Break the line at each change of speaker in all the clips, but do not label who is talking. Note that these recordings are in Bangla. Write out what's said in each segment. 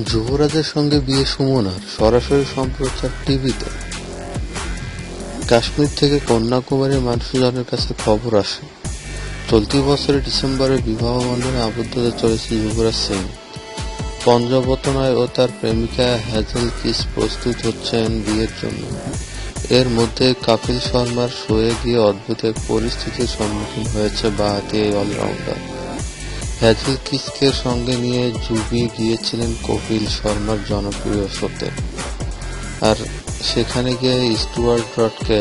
যুবরাজের সঙ্গে বিয়ে সুমনার সরাসরি সম্প্রচার টিভিতে। কাশ্মীর থেকে কন্যাকুমারী মানুষজনের কাছে খবর আসে। চলতি বছরের ডিসেম্বরে বিবাহ বন্ধনে আবদ্ধ হতে চলেছে যুবরাজ সিং। পঞ্জবতনায় ও তার প্রেমিকা হ্যাজেল কিস প্রস্তুত হচ্ছেন বিয়ের জন্য। এর মধ্যে কাপিল শর্মার শোয়ে গিয়ে অদ্ভুত এক পরিস্থিতির সম্মুখীন হয়েছে বাহাতি এই অলরাউন্ডার। হ্যাজেল কিসকে সঙ্গে নিয়ে জুবি গিয়েছিলেন কপিল শর্মার জনপ্রিয় শোতে। আর সেখানে গিয়ে স্টুয়ার্ট ব্রডকে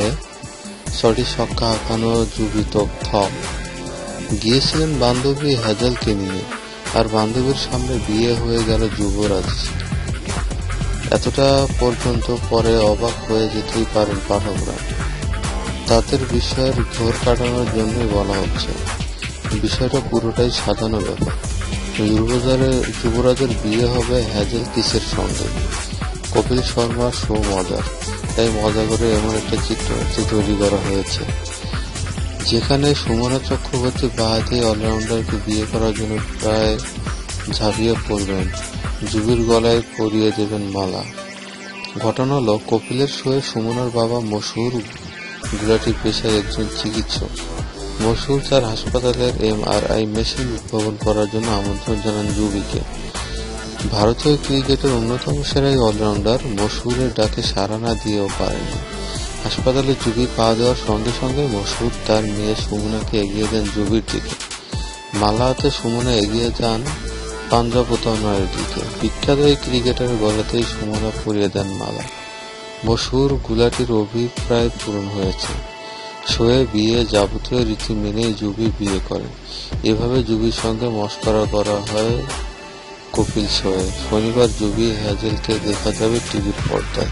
সরি ছক্কা আঁকানো জুবি তো থম। গিয়েছিলেন বান্ধবী হ্যাজেলকে নিয়ে, আর বান্ধবীর সামনে বিয়ে হয়ে গেল যুবরাজ। এতটা পর্যন্ত পরে অবাক হয়ে যেতেই পারেন পাঠকরা। তাদের বিষয়ের ঘোর কাটানোর জন্যই বলা হচ্ছে। বিষয়টা পুরোটাই সাজানো ব্যাপার। যুবরাজের যুবরাজের বিয়ে হবে হ্যাজেল কিসের সঙ্গে কপিল শর্মা শো মজার তাই মজা করে এমন একটা চিত্রনাট্য তৈরি করা হয়েছে। যেখানে সুমনা চক্রবর্তী বাহাদি অলরাউন্ডারকে বিয়ে করার জন্য প্রায় ঝাঁপিয়ে পড়বেন। জুবির গলায় পরিয়ে দেবেন মালা। ঘটনা হলো, কপিলের শোয়ে সুমনার বাবা মশুর গুলাটি পেশায় একজন চিকিৎসক। মশুর তার হাসপাতালের এমআরআই মেশিন উদ্ভাবন করার জন্য আমন্ত্রণ জানান জুবিকে। ভারতীয় ক্রিকেটের অন্যতম সেরাই অলরাউন্ডার মশুরের ডাকে সাড়া না দিয়েও পারেনি হাসপাতালে জুবি পা দেওয়ার সঙ্গে সঙ্গে মশুর তার মেয়ে সুমনাকে এগিয়ে দেন জুবির দিকে। মালা হাতে সুমনা এগিয়ে যান পাঞ্জাব পাঞ্জাবতনয়ের দিকে। বিখ্যাত এই ক্রিকেটারের গলাতেই সুমনা পরিয়ে দেন মালা। মশুর গুলাটির অভিপ্রায় পূরণ হয়েছে। শোয়ে বিয়ে যাবতীয় রীতি মেনেই যুবি বিয়ে করে। এভাবে যুবির সঙ্গে মস্করা করা হয় কপিল শোয়ে শনিবার জুবি হ্যাজেলকে দেখা যাবে টিভির পর্দায়।